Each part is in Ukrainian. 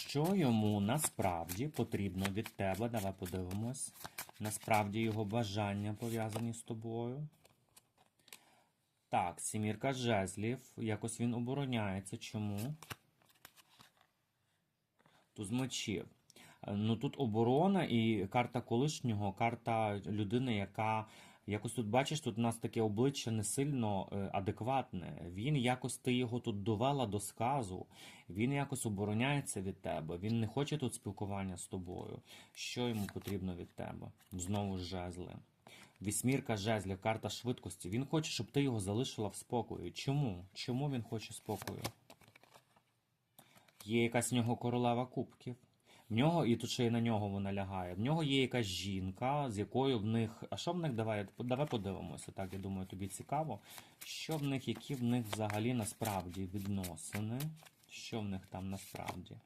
Що йому насправді потрібно від тебе? Давай подивимось. Насправді його бажання пов'язані з тобою. Так, сімірка жезлів. Якось він обороняється. Чому? Туз мечів. Ну тут оборона і карта колишнього, карта людини, яка якось тут бачиш, тут у нас таке обличчя не сильно е, адекватне. Він якось ти його тут довела до сказу, він якось обороняється від тебе, він не хоче тут спілкування з тобою. Що йому потрібно від тебе? Знову жезли. Вісьмірка жезлів, карта швидкості. Він хоче, щоб ти його залишила в спокої. Чому? Чому він хоче спокою? Є якась в нього королева кубків. В нього, і тут ще й на нього вона лягає. В нього є якась жінка, з якою в них. А що в них давай? Давай подивимося. Так, я думаю, тобі цікаво. Що в них, які в них взагалі насправді відносини? Що в них там насправді?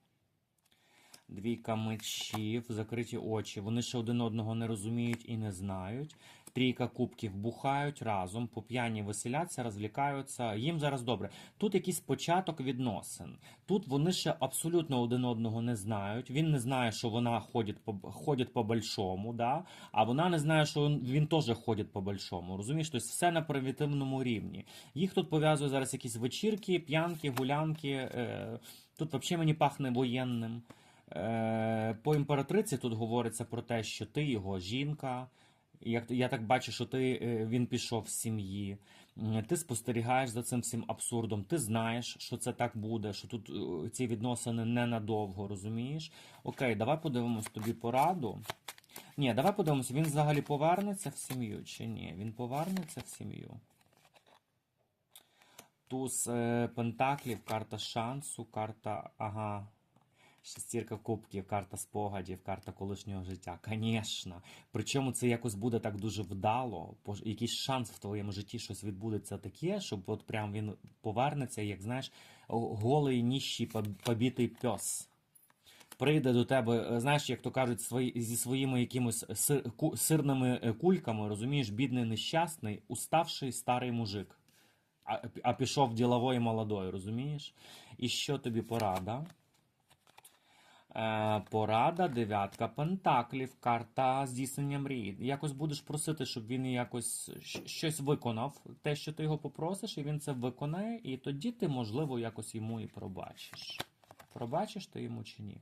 Двійка мечів, закриті очі. Вони ще один одного не розуміють і не знають. Трійка кубків бухають разом, по п'яні веселяться, розвлікаються. Їм зараз добре. Тут якийсь початок відносин. Тут вони ще абсолютно один одного не знають. Він не знає, що вона ходить по ходить по большому, да? а вона не знає, що він, він теж ходить по большому. Розумієш? Тобто все на примітивному рівні. Їх тут пов'язує зараз якісь вечірки, п'янки, гулянки. Е, тут взагалі мені пахне воєнним. Е, По імператриці тут говориться про те, що ти його жінка. Як я так бачу, що ти е, він пішов з сім'ї, ти спостерігаєш за цим всім абсурдом. Ти знаєш, що це так буде, що тут е, ці відносини ненадовго, розумієш? Окей, давай подивимось тобі пораду. Ні, давай подивимось, він взагалі повернеться в сім'ю чи ні? Він повернеться в сім'ю. Туз е, Пентаклів, карта шансу, карта. Ага. Шестірка кубків, карта спогадів, карта колишнього життя. Звісно. Причому це якось буде так дуже вдало. Якийсь шанс в твоєму житті щось відбудеться таке, щоб от прям він повернеться, як знаєш, голий ніщий поб- побитий пес. Прийде до тебе, е, знаєш, як то кажуть, свої, зі своїми якимось сир, ку, сирними е, кульками, розумієш, бідний нещасний, уставший старий мужик. А, а пішов діловою молодою, розумієш? І що тобі порада? Е, порада, дев'ятка пентаклів, карта здійснення мрії. Якось будеш просити, щоб він якось щось виконав, те, що ти його попросиш, і він це виконає, і тоді ти, можливо, якось йому і пробачиш. Пробачиш ти йому чи ні?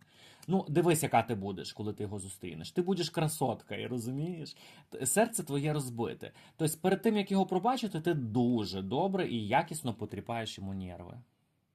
Ну, дивись, яка ти будеш, коли ти його зустрінеш. Ти будеш красотка, і розумієш? Серце твоє розбите. Тобто, перед тим, як його пробачити, ти дуже добре і якісно потріпаєш йому нерви.